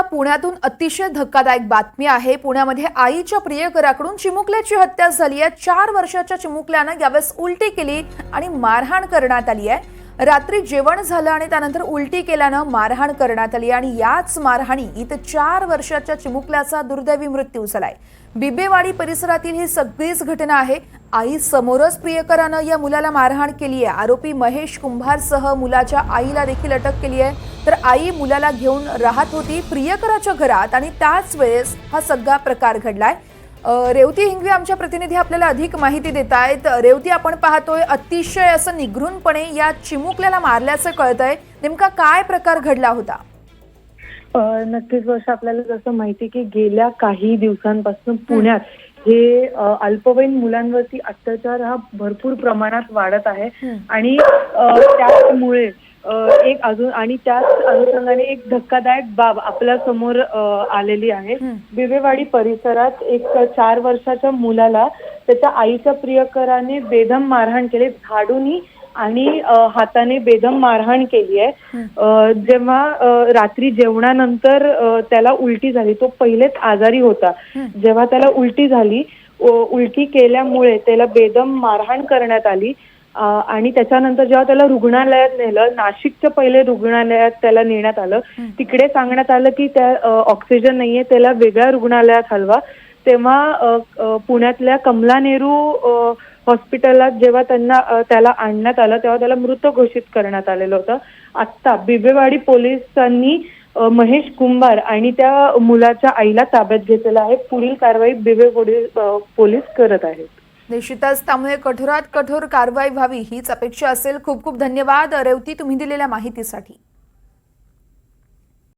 पुण्यातून अतिशय धक्कादायक बातमी आहे. पुण्यामध्ये आईच्या प्रियकराकडून चिमुकल्याची हत्या झाली आहे. चार वर्षाच्या चिमुकल्यानं यावेळेस उलटी केली आणि मारहाण करण्यात आली आहे. रात्री जेवण झालं आणि त्यानंतर उलटी केल्यानं मारहाण करण्यात आली आणि याच मारहाणी इथं चार वर्षाच्या चिमुकल्याचा दुर्दैवी मृत्यू झालाय. बिबेवाडी परिसरातील ही सगळीच घटना आहे. आई समोरच प्रियकरानं या मुलाला मारहाण केली आहे. आरोपी महेश कुंभारसह मुलाच्या आईला देखील अटक केली आहे. तर आई मुलाला घेऊन राहत होती प्रियकराच्या घरात आणि त्याच वेळेस हा सगळा प्रकार घडलाय. रेवती हिंगवे आमच्या प्रतिनिधी आपल्याला अधिक माहिती देत आहेत. रेवती आपण पाहतोय अतिशय असं निघृणपणे या चिमुकल्याला मारल्याचं कळतंय. नेमका काय प्रकार घडला होता? नक्कीच वर्ष आपल्याला जसं माहिती की गेल्या काही दिवसांपासून पुण्यात हे अल्पवयीन मुलांवरती अत्याचार हा भरपूर प्रमाणात वाढत आहे. आणि त्यामुळे एक अजून आणि त्याच अनुषंगाने एक धक्कादायक बाब आपल्यासमोर आलेली आहे. बिबेवाडी परिसरात एक चार वर्षाच्या मुलाला त्याच्या आईच्या प्रियकराने बेदम मारहाण केले. झाडूनी आणि हाताने बेदम मारहाण केली आहे. जेव्हा रात्री जेवणानंतर त्याला उलटी झाली. तो पहिलेच आजारी होता. जेव्हा त्याला उलटी झाली उलटी केल्यामुळे त्याला बेदम मारहाण करण्यात आली. आणि त्याच्यानंतर जेव्हा त्याला रुग्णालयात नेलं नाशिकच्या पहिले रुग्णालयात त्याला नेण्यात आलं. तिकडे सांगण्यात आलं की त्या ऑक्सिजन नाहीये त्याला वेगळ्या रुग्णालयात हलवा. तेव्हा पुण्यातल्या कमला नेहरू हॉस्पिटलात जेव्हा त्यांना त्याला आणण्यात आलं तेव्हा त्याला मृत घोषित करण्यात आलेलं होतं. आत्ता बिबेवाडी पोलिसांनी महेश कुंभार आणि त्या मुलाच्या आईला ताब्यात घेतलेलं आहे. पुढील कारवाई बिबे पोलीस करत आहेत. निश्चितच त्यामुळे कठोरात कठोर कारवाई व्हावी हीच अपेक्षा असेल. खूप खूप धन्यवाद. रेवती तुम्ही दिलेल्या माहितीसाठी.